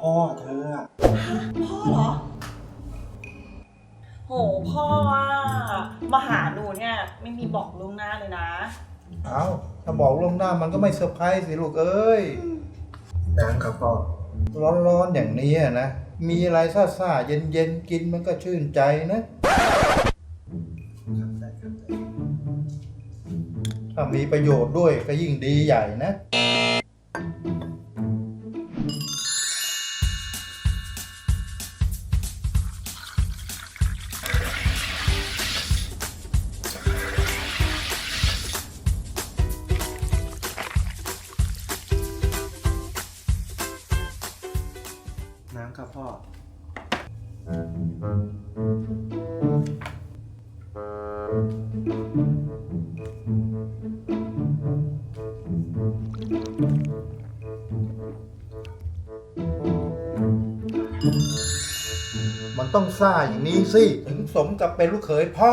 พ่อเธอพ่อเหรอ โห พ่อว่ามาหาหนูเนี่ย ไม่มีบอกล่วงหน้าเลยนะ เอ้าถ้าบอกล่วงหน้ามันก็ไม่เซอร์ไพรส์สิลูกเอ้ย น้งครับพ่อ ร้อนๆอย่างนี้นะ มีอะไรซ่าๆเย็นๆ กินมันก็ชื่นใจนะ ถ้ามีประโยชน์ด้วยก็ยิ่งดีใหญ่นะ น้ำครับพ่อ มันต้องซ่าอย่างนี้สิ ถึงสมกับเป็นลูกเขยพ่อ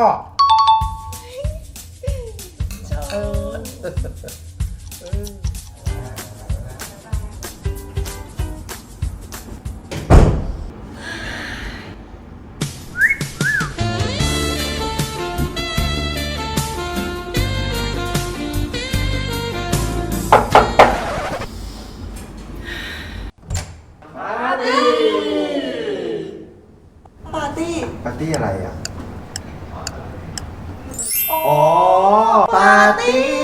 ปาร์ตี้ ปาร์ตี้อะไรอะ อ๋อ ปาร์ตี้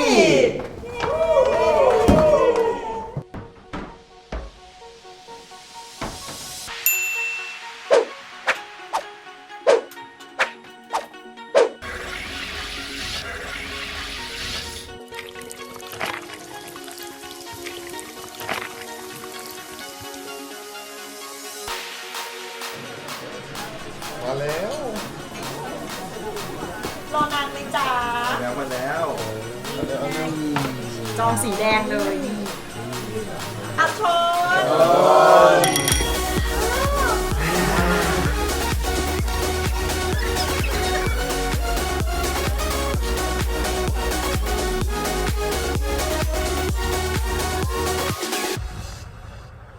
มาแล้วรอนานไหมจ๊ะมาแล้วมาแล้วมาแล้วจองสีแดงเลยอัชชนโอ้